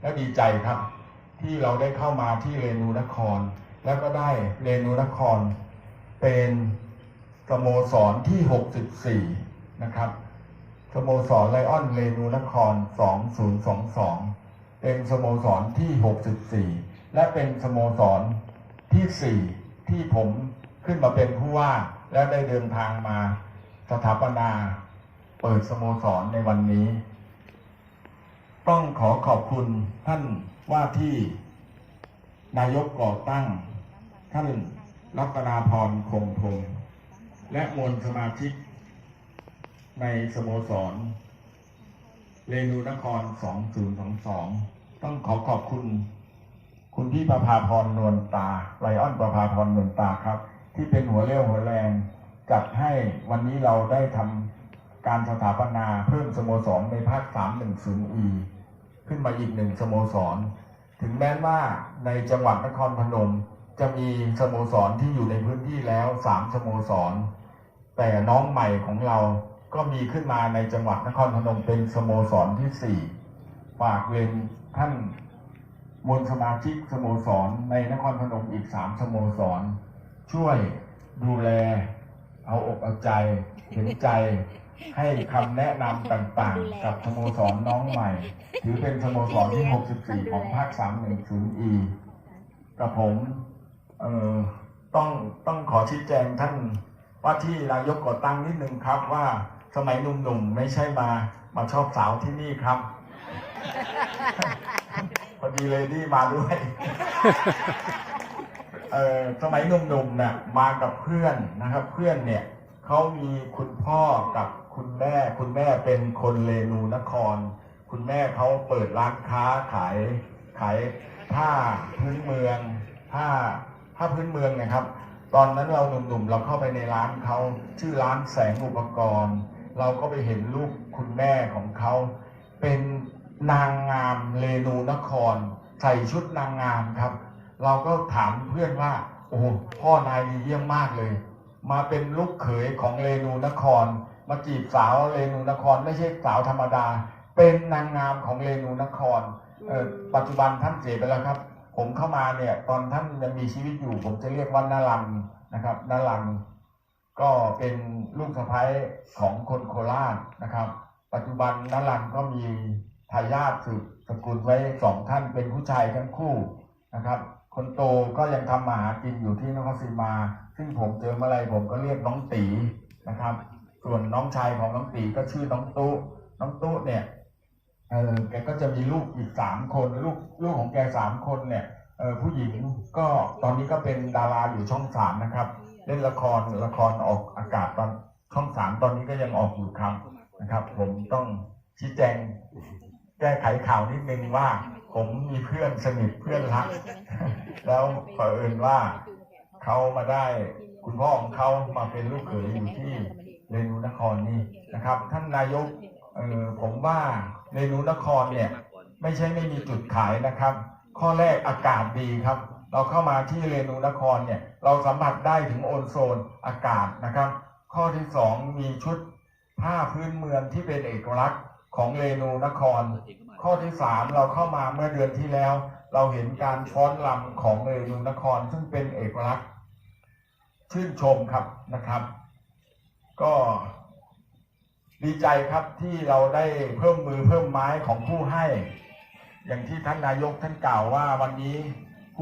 และดีใจครับ ที่เราได้เข้ามาที่เรนูนคร แล้วก็ได้เรนูนคร เป็นสโมสรที่ 64 นะครับสโมสรไลออนเรนูนคร 2022 เป็นสโมสรที่ 64 และเป็นสโมสรที่ 4 ที่ผมขึ้นมาเป็นผู้ว่า และได้เดินทางมาสถาปนา เปิดสโมสรในวันนี้ ต้องขอขอบคุณท่านว่าที่นายกก่อตั้ง ท่านรัตนาพรคงพงและมวลสมาชิก ในสโมสรเรนูนคร 2022 ต้องขอขอบคุณ คุณพี่ประภาพรนวลตาไลออนประภาพรนวลตาครับ ที่เป็นหัวเรี่ยวหัวแรง จัดให้วันนี้เราได้ทำการสถาปนาเพิ่มสโมสรในภาค 310E ขึ้นมาอีกหนึ่งสโมสร ถึงแม้ว่าในจังหวัดนครพนม จะมีสโมสรที่อยู่ในพื้นที่แล้วสามสโมสร แต่น้องใหม่ของเราก็มีขึ้นมาในจังหวัดนครพนมเป็นสโมสรที่สี่ฝากเรียนท่านมวลสมาชิกสโมสรในนครพนมอีกสามสโมสร ช่วยดูแล เอาอกเอาใจเห็นใจ ให้คำแนะนำต่างๆ กับสโมสรน้องใหม่ ถือเป็นสโมสรที่ 64 ของภาค 310E กับผมเอ่อต้องต้องขอชี้แจงท่านว่าที่นายกก่อตั้งนิดนึงครับว่าสมัยหนุ่มๆ ไม่ใช่มามาชอบสาวที่นี่ครับ พอดีเลยนี่มาด้วย เอ่อสมัยหนุ่มๆเนี่ยมากับเพื่อนนะครับ เพื่อนเนี่ย เขามีคุณพ่อกับคุณแม่ คุณแม่เป็นคนเรนูนคร คุณแม่เขาเปิดร้านค้าขายขายผ้าพื้นเมืองผ้าผ้าพื้นเมืองนะครับ ตอนนั้นเราหนุ่มๆเราเข้าไปในร้านเขาชื่อร้านแสงอุปกรณ์ เราก็ไปเห็นรูปคุณแม่ของเขาเป็นนางงามเรนูนคร ใส่ชุดนางงามครับ เราก็ถามเพื่อนว่า โอ้พ่อนายดีเยี่ยมมากเลย มาเป็นลูกเขยของเรนูนคร มาจีบสาวเรนูนคร ไม่ใช่สาวธรรมดา เป็นนางงามของเรนูนครเอ่อปัจจุบันท่านเสียไปแล้วครับ ผมเข้ามาเนี่ย ตอนท่านยังมีชีวิตอยู่ ผมจะเรียกว่านารันนะครับนารันก็เป็นลูกสะใภ้ของคนโคราชนะครับ ปัจจุบันนารันก็มีทายาทสืบสกุลไว้สองท่านเป็นผู้ชายทั้งคู่ นะครับ คนโตก็ยังทำมาหากินอยู่ที่นครศรีมา ซึ่งผมเจอเมื่อไรผมก็เรียกน้องตีนะครับ ส่วนน้องชายของน้องตีก็ชื่อน้องตุ๊น้องตุ๊เนี่ยเออแกก็จะมีลูกอีกสามคนลูกลูกของแกสามคนเนี่ยเออผู้หญิงก็ตอนนี้ก็เป็นดาราอยู่ช่องสามนะครับ เล่นละครละครออกอากาศตอนช่องสามตอนนี้ก็ยังออกอยู่ครับนะครับ ผมต้องชี้แจง แก้ไขข่าวนิดนึงว่า ผมมีเพื่อนสนิทเพื่อนรัก แล้วเผอิญว่าเขามาได้คุณพ่อของเขามาเป็นลูกเขยอยู่ที่เรนูนครนี่นะครับ ท่านนายกเออผมว่าเรนูนครเนี่ย ไม่ใช่ไม่มีจุดขายนะครับ ข้อแรกอากาศดีครับ เราเข้ามาที่เรนูนครเนี่ย เราสัมผัสได้ถึงโอนโซนอากาศนะครับ ข้อที่สองมีชุดผ้าพื้นเมืองที่เป็นเอกลักษณ์ ของเรนูนคร ข้อที่สามเราเข้ามาเมื่อเดือนที่แล้ว เราเห็นการฟ้อนรำของเรนูนคร ซึ่งเป็นเอกลักษณ์ชื่นชมครับนะครับ ก็ดีใจครับที่เราได้เพิ่มมือเพิ่มไม้ของผู้ให้ อย่างที่ท่านนายกท่านกล่าวว่าวันนี้